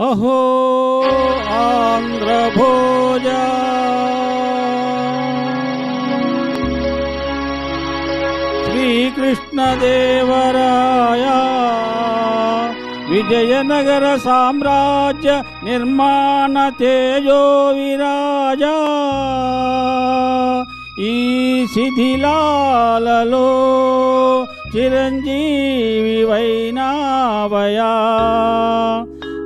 అహో ఆంధ్రభోజ శ్రీకృష్ణదేవరాయ విజయనగర సామ్రాజ్య నిర్మాణ తేజో విరాజ ఈ శిథిలాలలో చిరంజీవి వైనావయా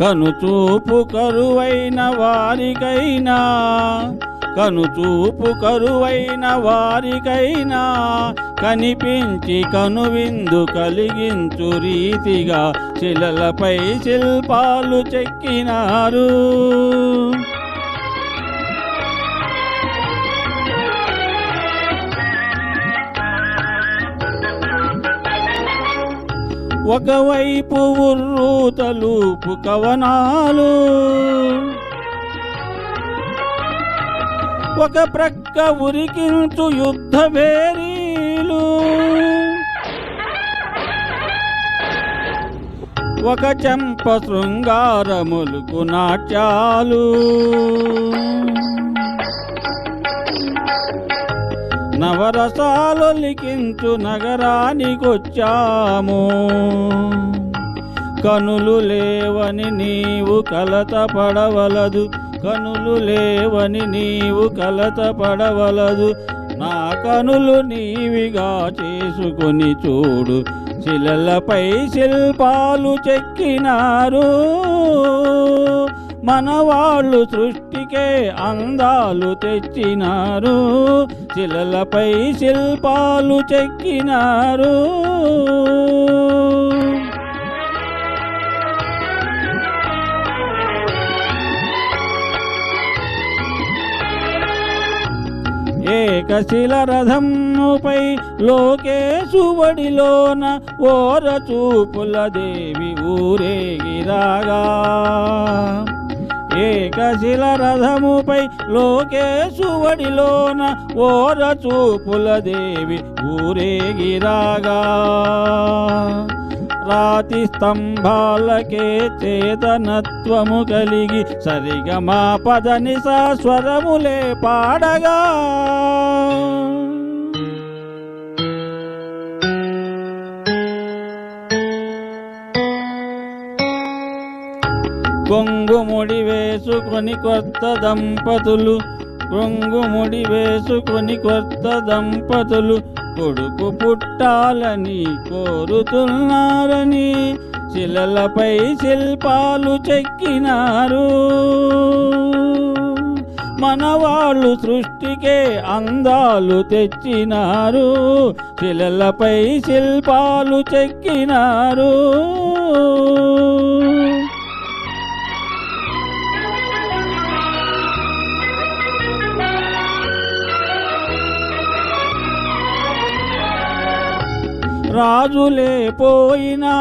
కనుచూపు కరువైన వారికైనా కనుచూపు కరువైన వారికైనా కనిపించి కనువిందు కలిగించు రీతిగా శిలలపై శిల్పాలు చెక్కినారు. ఒకవైపు ఉర్రు కవనాలు ఒక ప్రక్క ఉరికించు యుద్ధ వేరీలు ఒక చెంప శృంగారములకు నాట్యాలు. నవరసాలు లిఖించు నగరానికొచ్చాము. కనులు లేవని నీవు కలత పడవలదు కనులు లేవని నీవు కలత పడవలదు నా కనులు నీవిగా చేసుకొని చూడు శిలలపై శిల్పాలు చెక్కినారు. మన వాళ్ళు సృష్టికే అందాలు తెచ్చినారు. శిలలపై శిల్పాలు చెక్కినారు. ఏకశిల రథముపై లోకేశువడిలోన ఓర చూపుల దేవి ఊరేగిరాగా. ఏకశిల రథముపై లోకేశువడిలోన ఓర చూపుల దేవి ఊరేగిరాగా రాతి స్తంభాలకే చేతనత్వము కలిగి సరిగమా పదని స్వరములే పాడగా. కొంగుముడి వేసుకొని కొత్త దంపతులు. కొంగుముడి వేసుకొని కొత్త దంపతులు. కొడుకు పుట్టాలని కోరుతున్నారని శిలలపై శిల్పాలు చెక్కినారు. మనవాళ్ళు సృష్టికే అందాలు తెచ్చినారు. శిలలపై శిల్పాలు చెక్కినారు. రాజులే పోయినా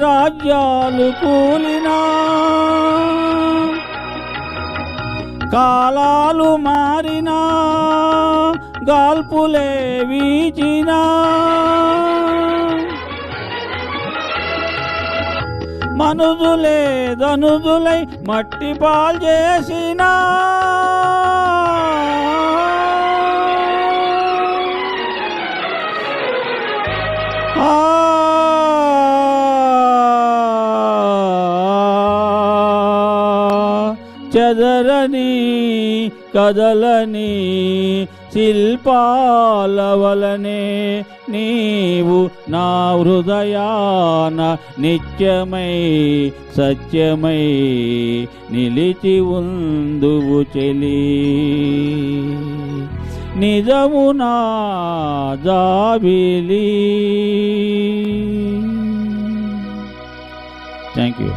రాజ్యాలు కూలినా. కాలాలు మారినా గాల్పులే వీచినా. మనుజులే ధనుదులై మట్టి పాల్ చేసినా. చదరని కదలని శిల్పాల వలనే నీవు నా హృదయాన నిత్యమై సత్యమై నిలిచి ఉందువు చెలి. నిజము నా జాబిలి థ్యాంక్ యూ